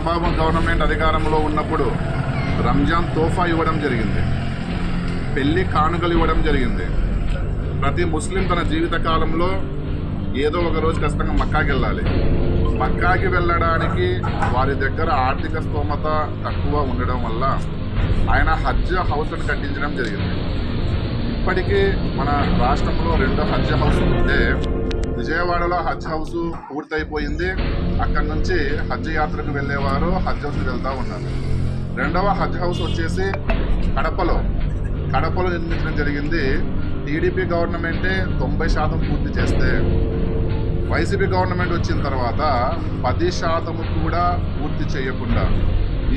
Chandrababu government అధికారంలో ఉన్నప్పుడు రంజాన్ తోఫా ఇవ్వడం జరిగింది. పెళ్ళి కానుకలు ఇవ్వడం జరిగింది. ప్రతి ముస్లిం తన జీవిత కాలంలో ఏదో ఒక రోజు ఖచ్చితంగా మక్కాకి వెళ్ళాలి. మక్కాకి వెళ్ళడానికి వారి దగ్గర ఆర్థిక స్తోమత తక్కువ ఉండడం వల్ల ఆయన హజ్ హౌస్ను కట్టించడం జరిగింది. ఇప్పటికీ మన రాష్ట్రంలో రెండు హజ్ హౌస్ ఉంటే విజయవాడలో హజ్ హౌస్ పూర్తయిపోయింది. అక్కడి నుంచి హజ్ యాత్రకు వెళ్ళేవారు. హజ్ హౌస్కి వెళ్తూ ఉన్నారు. రెండవ హజ్ హౌస్ వచ్చేసి కడపలో. కడపలో నిర్మించడం జరిగింది. టీడీపీ గవర్నమెంటే తొంభై శాతం పూర్తి చేస్తే వైసీపీ గవర్నమెంట్ వచ్చిన తర్వాత పది శాతము కూడా పూర్తి చేయకుండా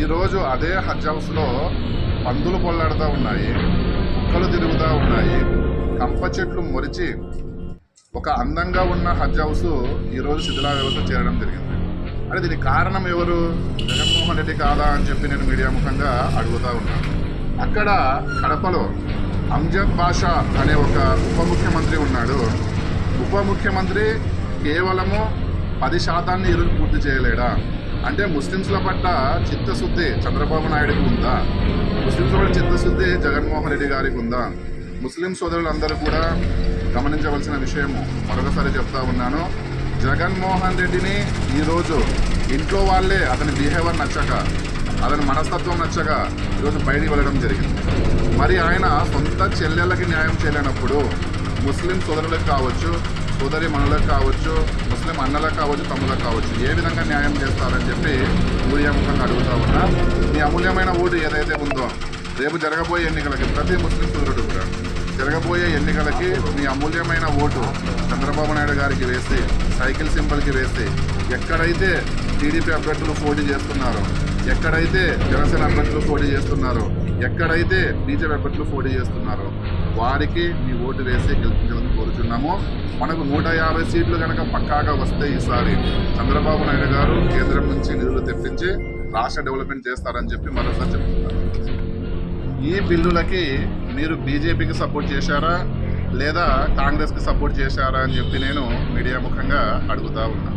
ఈరోజు అదే హజ్ హౌస్లో పందులు పొల్లాడుతూ ఉన్నాయి కుక్కలు తిరుగుతూ ఉన్నాయి కంప చెట్లు మొరిచి ఒక అందంగా ఉన్న హజ్ హౌస్ ఈరోజు శిథిలా వ్యవస్థ చేరడం జరిగింది. అంటే దీనికి కారణం ఎవరు? జగన్మోహన్ రెడ్డి కాదా అని చెప్పి నేను మీడియా ముఖంగా అడుగుతా ఉన్నాను అక్కడ కడపలో అంజద్ బాషా అనే ఒక ఉప ముఖ్యమంత్రి ఉన్నాడు. ఉప ముఖ్యమంత్రి కేవలము పది శాతాన్ని ఈరోజు పూర్తి చేయలేడా? అంటే ముస్లింస్ల పట్ల చిత్తశుద్ధి చంద్రబాబు నాయుడుకి ఉందా? ముస్లింస్ పట్ల చిత్తశుద్ధి జగన్మోహన్ రెడ్డి గారికి ఉందా? ముస్లిం సోదరులందరూ కూడా గమనించవలసిన విషయము మరొకసారి చెప్తా ఉన్నాను. జగన్మోహన్ రెడ్డిని ఈరోజు ఇంట్లో వాళ్ళే అతని బిహేవియర్ నచ్చక అతని మనస్తత్వం నచ్చక ఈరోజు బయటికి వెళ్ళడం జరిగింది. మరి ఆయన సొంత చెల్లెళ్ళకి న్యాయం చేయలేనప్పుడు ముస్లిం సోదరులకు కావచ్చు సోదరి మనులకు కావచ్చు ముస్లిం అన్నలకు కావచ్చు తమ్ములకు కావచ్చు ఏ విధంగా న్యాయం చేస్తారని చెప్పి ఊరియాముఖంగా అడుగుతా ఉన్నా. మీ అమూల్యమైన ఓటు ఏదైతే ఉందో రేపు జరగబోయే ఎన్నికలకి ప్రతి ముస్లిం సోదరుడు కూడా జరగబోయే ఎన్నికలకి మీ అమూల్యమైన ఓటు చంద్రబాబు నాయుడు గారికి వేసి సైకిల్ సింబల్కి వేసి ఎక్కడైతే టీడీపీ అభ్యర్థులు పోటీ చేస్తున్నారో ఎక్కడైతే జనసేన అభ్యర్థులు పోటీ చేస్తున్నారో ఎక్కడైతే బీజేపీ అభ్యర్థులు పోటీ చేస్తున్నారో వారికి మీ ఓటు వేసి గెలిపించాలని కోరుతున్నాము మనకు నూట యాభై సీట్లు కనుక పక్కాగా వస్తే ఈసారి చంద్రబాబు నాయుడు గారు కేంద్రం నుంచి నిధులు తెప్పించి రాష్ట్ర డెవలప్మెంట్ చేస్తారని చెప్పి మరోసారి చెప్తున్నారు. ఈ బిల్లులకి మీరు బీజేపీకి సపోర్ట్ చేశారా? లేదా కాంగ్రెస్కి సపోర్ట్ చేశారా అని చెప్పి నేను మీడియా ముఖంగా అడుగుతా ఉన్నా.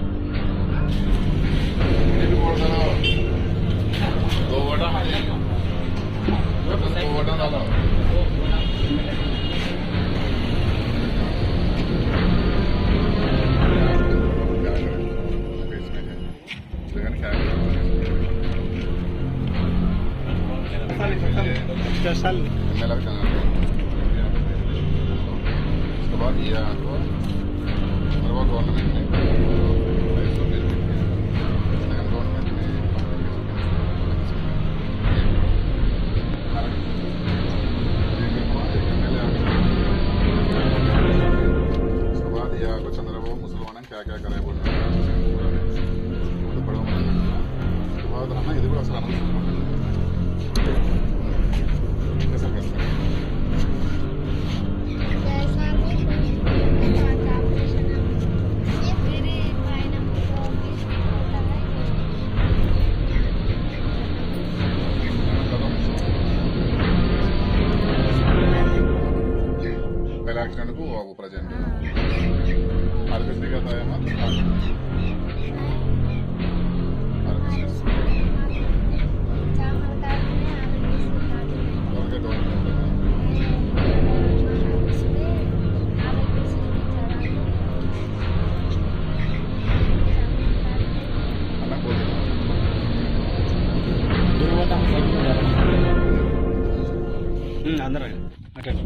चसल मेला भी चलना उसके बाद ये गवर्नमेंट Dajemy? Tak. అందరం అటెండ్